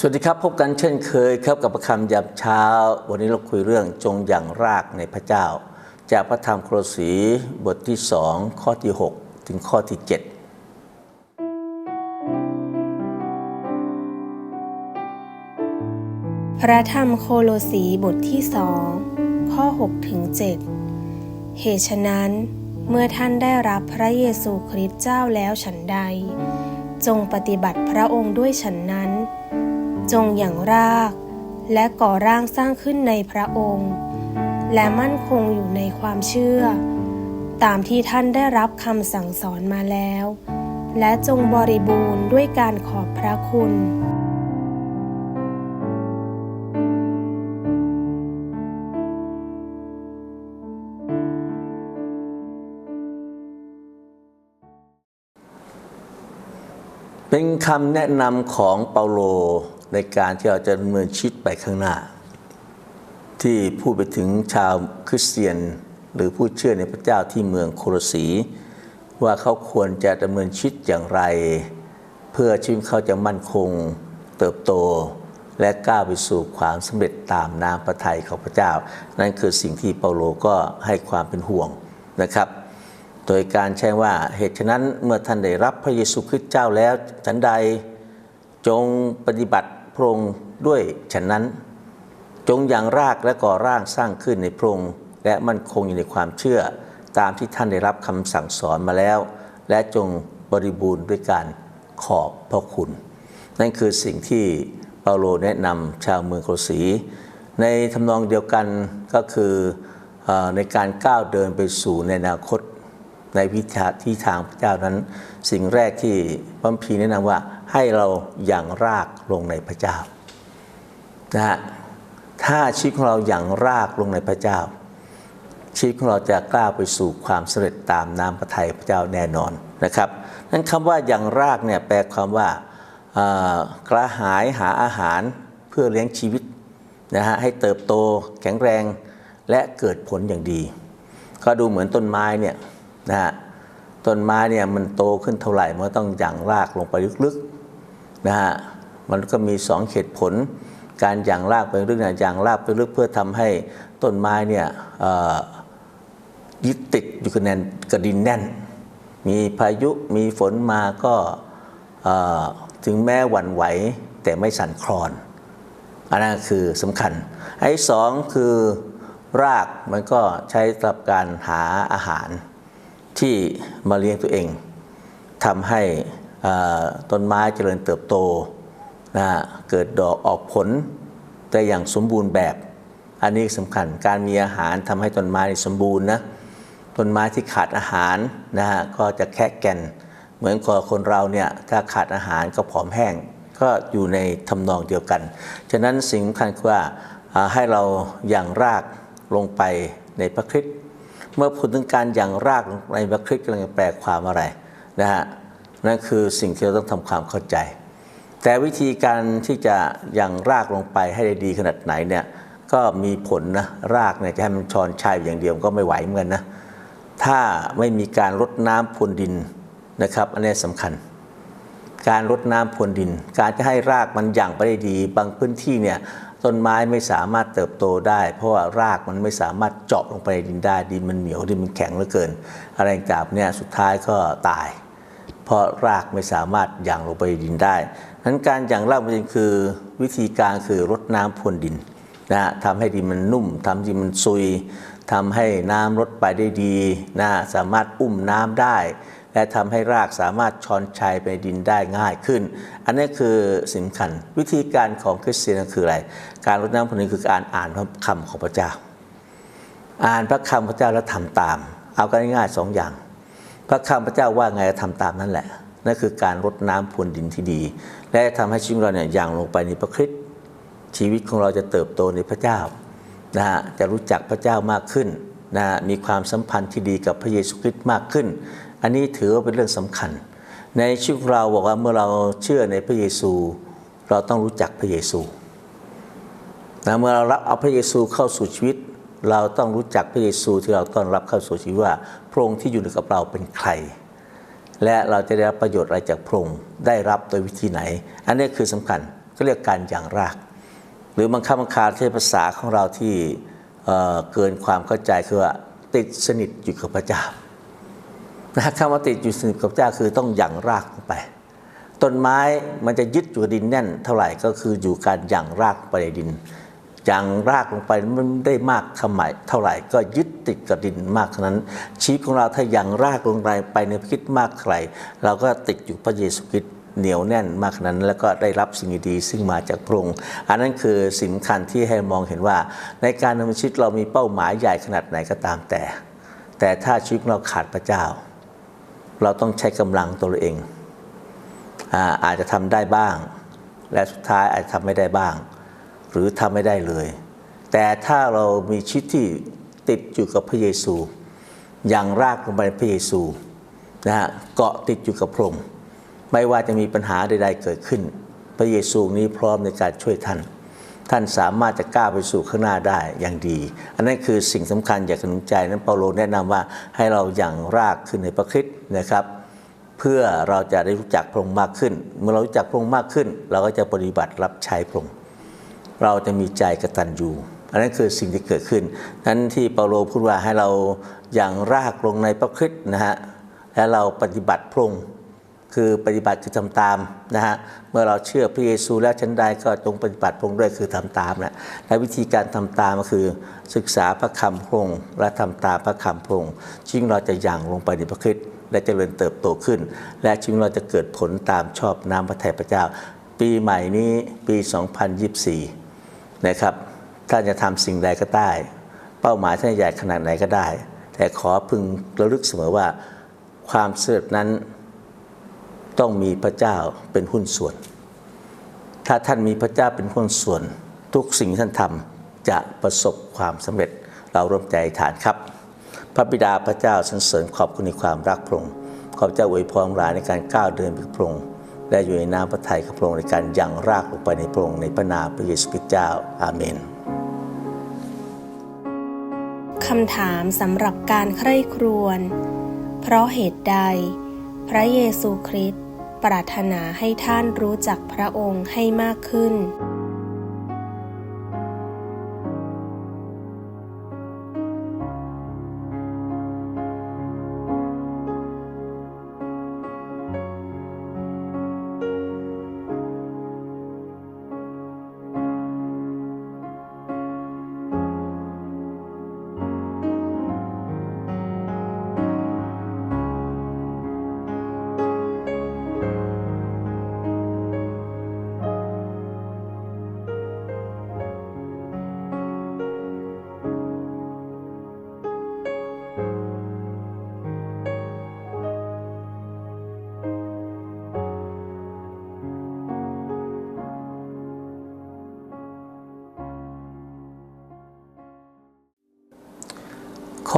สวัสดีครับ พบกันเช่นเคยครับกับประคำยามเช้า วันนี้เราคุยเรื่องจงอย่างรากในพระเจ้า จากพระธรรมโครสีบทที่สองข้อที่ 6 ถึงข้อที่ 7 พระธรรมโคโลสีบทที่สองข้อ6ถึง7เหตุฉะนั้น เมื่อท่านได้รับพระเยซูคริสต์เจ้าแล้วฉันใด จงปฏิบัติพระองค์ด้วยฉันนั้น จงอย่างราก และก่อร่างสร้างขึ้นในพระองค์ และมั่นคงอยู่ในความเชื่อ ตามที่ท่านได้รับคำสั่งสอนมาแล้ว และจงบริบูรณ์ด้วยการขอบพระคุณเป็นคำแนะนำของเปาโล ในการที่เราจะดำเนินชีวิตไปข้างหน้า ที่พูดไปถึงชาวคริสเตียน หรือผู้เชื่อในพระเจ้าที่เมืองโครสี ว่าเขาควรจะดำเนินชีวิตอย่างไร เพื่อชีวิตเขาจะมั่นคง เติบโตและก้าวไปสู่ความสำเร็จตามน้ำพระทัยของพระเจ้า นั่นคือสิ่งที่เปาโลก็ให้ความเป็นห่วงนะครับ โดยการใช้ว่าเหตุฉะนั้นเมื่อท่านได้รับพระเยซูคริสต์เจ้าแล้วฉันใด จงปฏิบัติพระองค์ด้วยฉันนั้น จงอย่างรากและก่อร่างสร้างขึ้นในพระองค์และมั่นคงอยู่ในความเชื่อตามที่ท่านได้รับคำสั่งสอนมาแล้ว และจงบริบูรณ์ด้วยการขอบพระคุณ นั่นคือสิ่งที่เปาโลแนะนำชาวเมืองโครสี ในทำนองเดียวกันก็คืออในการก้าวเดินไปสู่ในอนาคตในวิชาที่ทางพระเจ้านั้น สิ่งแรกที่พระคัมภีแนะนำว่า ให้เราอย่างรากลงในพระเจ้านะฮะถ้าชีวิตของเราอย่างรากลงในพระเจ้า ชีวิตของเราจะกล้าไปสู่ความสำเร็จตามน้ำพระทัยพระเจ้าแน่นอนนะครับนั้นคำว่าอย่างรากเนี่ยแปลความว่ากระหายหาอาหารเพื่อเลี้ยงชีวิตนะฮะให้เติบโตแข็งแรงและเกิดผลอย่างดี ก็ดูเหมือนต้นไม้เนี่ยนะฮะต้นไม้เนี่ยมันโตขึ้นเท่าไหร่มันต้องหยั่งรากลงไปลึก นะฮะมันก็มีสองเหตุผล การหยั่งรากไปลึกนี่ยหยั่งรากไปลึกเพื่อทำให้ต้นไม้เนี่ยยึดติดอยู่กับแนนกับดินแน่น มีพายุมีฝนมาก็ถึงแม้หวั่นไหวแต่ไม่สั่นคลอน อันนั้นคือสำคัญ ไอ้สองคือรากมันก็ใช้สำหรับการหาอาหารที่มาเลี้ยงตัวเองทำให้ ต้นไม้เจริญเติบโตนะเกิดดอกออกผลได้อย่างสมบูรณ์แบบ อันนี้สำคัญการมีอาหารทำให้ต้นไม้สมบูรณ์นะต้นไม้ที่ขาดอาหารนะฮะก็จะแค่แก่น เหมือนกับคนเราเนี่ยถ้าขาดอาหารก็ผอมแห้ง ก็อยู่ในทำนองเดียวกัน ฉะนั้นสิ่งสำคัญคือว่าให้เราอย่างรากลงไปในพระคริสต์เมื่อพูดถึงการอย่างรากลงในพระคริสต์กำลังแปลความอะไรนะฮะ นั่นคือสิ่งที่เราต้องทำความเข้าใจ แต่วิธีการที่จะย่างรากลงไปให้ได้ดีขนาดไหนเนี่ยก็มีผลนะรากเนี่ยจะให้มันชอนชัยอย่างเดียวก็ไม่ไหวเหมือนกันนะถ้าไม่มีการรดน้ำพรวนดินนะครับ อันนี้สำคัญ การรดน้ำพรวนดิน การจะให้รากมันยั่งไปได้ดี บางพื้นที่เนี่ยต้นไม้ไม่สามารถเติบโตได้ เพราะว่ารากมันไม่สามารถเจาะลงไปในดินได้ดินมันเหนียวดินมันแข็งเหลือเกิน อะไรต่างเนี่ยสุดท้ายก็ตาย เพราะรากไม่สามารถหยั่งลงไปดินได้นั้นการหยั่งรากมันคือวิธีการคือรดน้ำพรวนดินนะทำให้ดินมันนุ่มทำให้ดินมันซุยทำให้น้ำลดไปได้ดีนะสามารถอุ้มน้ำได้ และทำให้รากสามารถชอนชัยไปดินได้ง่ายขึ้น อันนี้คือสำคัญ วิธีการของคริสเตียนคืออะไร การรดน้ำพรวนดินคือการอ่านพระคำของพระเจ้า อ่านพระคำพระเจ้าแล้วทำตาม เอากันง่ายๆสองอย่าง พระคำพระเจ้าว่าไงทำตามนั่นแหละนั่นคือการรดน้ำพรวนดินที่ดี และทำให้ชีวิตเราเนี่ยอย่างลงไปในพระคริสต์ชีวิตของเราจะเติบโตในพระเจ้านะฮะจะรู้จักพระเจ้ามากขึ้นนะฮะมีความสัมพันธ์ที่ดีกับพระเยซูคริสต์มากขึ้น อันนี้ถือว่าเป็นเรื่องสำคัญ ในชีวิตของเราบอกว่าเมื่อเราเชื่อในพระเยซู เราต้องรู้จักพระเยซูนะเมื่อเรารับเอาพระเยซูเข้าสู่ชีวิต เราต้องรู้จักพระเยซูที่เราต้อนรับเข้าสู่ชีวิตว่าพระองค์ที่อยู่กับเราเป็นใคร และเราจะได้รับประโยชน์อะไรจากพระองค์ได้รับโดยวิธีไหน อันนี้คือสำคัญก็เรียกการอย่างราก หรือบางคำบางคาที่ภาษาของเราที่เเกินความเข้าใจคือว่าติดสนิทอยู่กับพระเจ้านะคำว่าติดอยู่สนิทกับพระเจ้าคือต้องอย่างรากลงไปต้นไม้มันจะยึดอยู่กับดินแน่นเท่าไหร่ก็คืออยู่การอย่างรากไปในดิน อย่างรากลงไปมันได้มากเท่าไหร่เท่าไหร่ ก็ยึดติดกับดินมากเท่านั้น ชีวิตของเราถ้าอย่างรากลงไปไปในพระคิดมากเท่าไหร่เราก็ติดอยู่พระเยซูคริสต์เหนียวแน่นมากขนาดนั้น แล้วก็ได้รับสิ่งดีๆซึ่งมาจากพระองค์อันนั้นคือสิ่งสำคัญที่ให้มองเห็นว่า ในการดำเนินชีวิตเรามีเป้าหมายใหญ่ขนาดไหนก็ตามแต่ แต่ถ้าชีวิตเราขาดพระเจ้า เราต้องใช้กำลังตัวเราเองอาอาจจะทำได้บ้าง และสุดท้ายอาจจะทำไม่ได้บ้าง หรือทำไม่ได้เลย แต่ถ้าเรามีชีวิตที่ติดอยู่กับพระเยซู อย่างรากลงไปพระเยซูนะฮะเกาะติดอยู่กับพระองค์ไม่ว่าจะมีปัญหาใดๆเกิดขึ้น พระเยซูนี้พร้อมในการช่วยท่าน ท่านสามารถจะก้าวไปสู่ข้างหน้าได้อย่างดี อันนั้นคือสิ่งสำคัญอยากหนุนใจนั้นเปาโลแนะนำว่าให้เราอย่างรากขึ้นในพระคริสต์นะครับ เพื่อเราจะได้รู้จักพระองค์มากขึ้น เมื่อเรารู้จักพระองค์มากขึ้น เราก็จะปฏิบัติรับใช้พระองค์ เราจะมีใจกระตัญญูอันนั้นคือสิ่งที่เกิดขึ้น นั้นที่เปาโลพูดว่าให้เราอย่างรากลงในพระคริสต์นะฮะ และเราปฏิบัติพรงคือปฏิบัติคือทำตามนะฮะ เมื่อเราเชื่อพระเยซูแล้วชั้นใดก็จงปฏิบัติพรงด้วยคือทำตามนะ และวิธีการทำตามก็คือศึกษาพระคำพรงค์และทำตามพระคำพรงค์ชิงเราจะอย่างลงไปในพระคริสต์และเจริญเติบโตขึ้น และชีวิตเราจะเกิดผลตามชอบน้ำพระทัยพระเจ้า ปีใหม่นี้ปี 2024 นะครับท่านจะทำสิ่งใดก็ได้ เป้าหมายท่านใหญ่ขนาดไหนก็ได้ แต่ขอพึงระลึกเสมอว่าความสำเร็จนั้นต้องมีพระเจ้าเป็นหุ้นส่วน ถ้าท่านมีพระเจ้าเป็นหุ้นส่วน ทุกสิ่งท่านทำจะประสบความสำเร็จเราร่วมใจฐานครับ พระบิดาพระเจ้าสรรเสริญขอบคุณในความรักพระองค์ขอบเจ้าอวยพรหลายในการก้าวเดินไปพระองค์ และอยู่ในน้ำพระทัยของพระองค์ในการยังรากลงไปในพระองค์ในพระนามพระเยซูคริสต์เจ้าอาเมนคำถามสำหรับการใคร่ครวญเพราะเหตุใด พระเยซูคริสต์ปรารถนาให้ท่านรู้จักพระองค์ให้มากขึ้น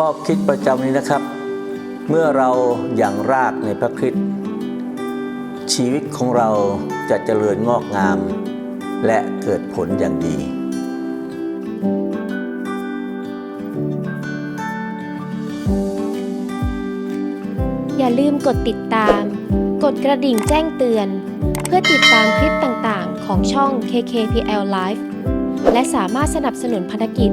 ข้อคิดประจำนี้นะครับ เมื่อเราอย่างรากในพระคริสต์ชีวิตของเราจะเจริญงอกงาม และเกิดผลอย่างดี อย่าลืมกดติดตาม กดกระดิ่งแจ้งเตือน เพื่อติดตามคลิปต่างๆ ของช่อง KKPL Live และสามารถสนับสนุนภารกิจ